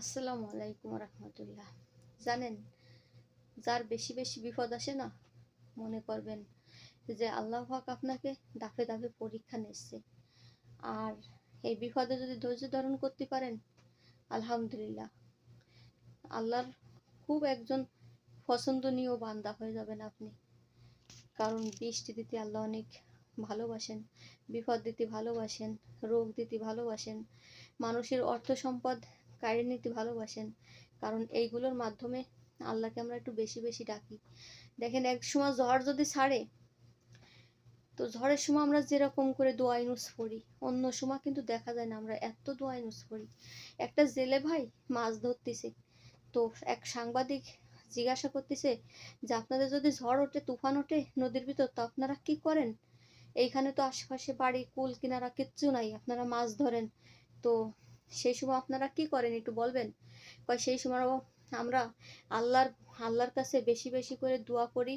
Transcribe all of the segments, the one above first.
আসসালামু আলাইকুম রহমতুল্লাহ। জানেন, যার বেশি বেশি বিপদ আসে না, মনে করবেন যে আল্লাহ পাক আপনাকে দাফে দাফে পরীক্ষা নিচ্ছে। আর এই বিপদে যদি ধৈর্য ধারণ করতে পারেন, আলহামদুলিল্লাহ। আল্লাহর খুব একজন পছন্দনীয় বান্দা হয়ে যাবেন আপনি। কারণ বৃষ্টি দিতে আল্লাহ অনেক ভালোবাসেন, বিপদ দিতে ভালোবাসেন, রোগ দিতে ভালোবাসেন, মানুষের অর্থ সম্পদ কাড়ে নিতে ভালোবাসেন। কারণ এইগুলোর মাধ্যমে আল্লাহকে আমরা একটু বেশি বেশি ডাকি। দেখেন, এক সময় ঝড় যদি ছাড়ে, তো ঝড়ের সময় আমরা যেরকম করে দোয়া ইউজ করি অন্য সময় কিন্তু দেখা যায় না, আমরা এত দোয়া ইউজ করি একটা জেলে ভাই মাছ ধরতেছে, তো এক সাংবাদিক জিজ্ঞাসা করতেছে যে, আপনাদের যদি ঝড় ওঠে, তুফান ওঠে নদীর ভিতর, তো আপনারা কি করেন? এইখানে তো আশেপাশে বাড়ি কুল কিনারা কিচ্ছু নাই, আপনারা মাছ ধরেন। তো সেই সময় আপনারা কি করেন একটু বলবেন? কয় সেই সময় আমরা আল্লাহর আল্লাহর কাছে বেশি বেশি করে দোয়া করি,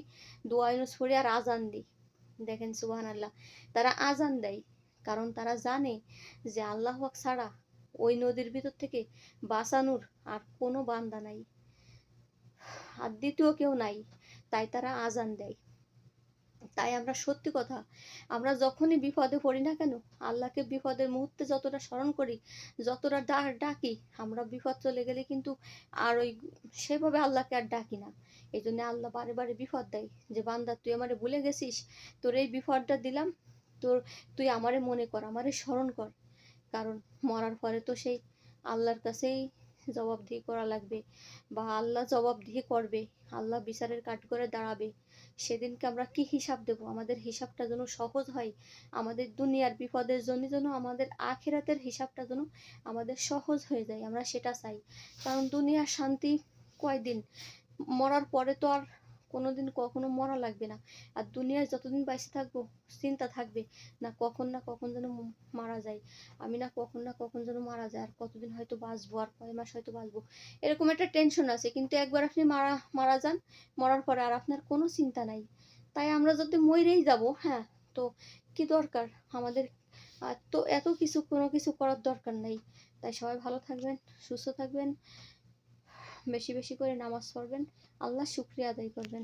দোয়া ইউজ করি আর আজান দিই। দেখেন সুবাহান আল্লাহ তারা আজান দেয়, কারণ তারা জানে যে আল্লাহ ছাড়া ওই নদীর ভিতর থেকে বাঁচানোর আর কোনো বান্দা নাই। আর দ্বিতীয় কেউ নাই, তাই তারা আজান দেয়। তাই আমরা সত্যি কথা, আমরা যখনই বিপদে পড়ি না কেন, আল্লাহকে বিপদের মুহূর্তে যতটা স্মরণ করি, যতটা ডাকি, আমরা বিপদ চলে গেলে কিন্তু আর ওই সেভাবে আল্লাহকে আর ডাকি না। এই জন্য আল্লাহ বারে বারে বিপদ দেয় যে, বান্দা, তুই আমারে ভুলে গেছিস? তোর এই বিপদটা দিলাম, তোর, তুই আমারে মনে কর, আমারে স্মরণ কর। কারণ মরার পরে তো সেই আল্লাহর কাছেই জবাবদিহি করা লাগবে বা আল্লাহ জবাবদিহি করবে, আল্লাহ বিচারের কাঠগড়ে দাঁড়াবে। সেদিনকে আমরা কি হিসাব দেব? আমাদের হিসাবটা যেন সহজ হয়, আমাদের দুনিয়ার বিপদের জন্য যেন আমাদের আখেরাতের হিসাবটা যেন আমাদের সহজ হয়ে যায়, আমরা সেটা চাই। কারণ দুনিয়ার শান্তি কয়দিন? মরার পরে তো আর কোনোদিন কখনো মরা লাগবে না। আর দুনিয়ায় যতদিন বাইসে থাকব, চিন্তা থাকবে না কখন না কখন যেন মারা যায়। আমি না কখন না কখন যেন মারা যায়, আর কতদিন হয়তো বাঁচবো, আর কয় মাস হয়তো বাঁচবো। এরকম একটা টেনশন আছে, কিন্তু একবার আপনি মারা মারা যান, মরার পরে আর আপনার কোনো চিন্তা নাই। তাই আমরা যদি মরেই যাব হ্যাঁ তো কি দরকার? আমাদের তো এত কিছু, কোনো কিছু করার দরকার নেই। তাই সবাই ভালো থাকবেন, সুস্থ থাকবেন। বেশি বেশি করে নামাজ পড়বেন। আল্লাহ শুক্রিয়া আদায় করবেন।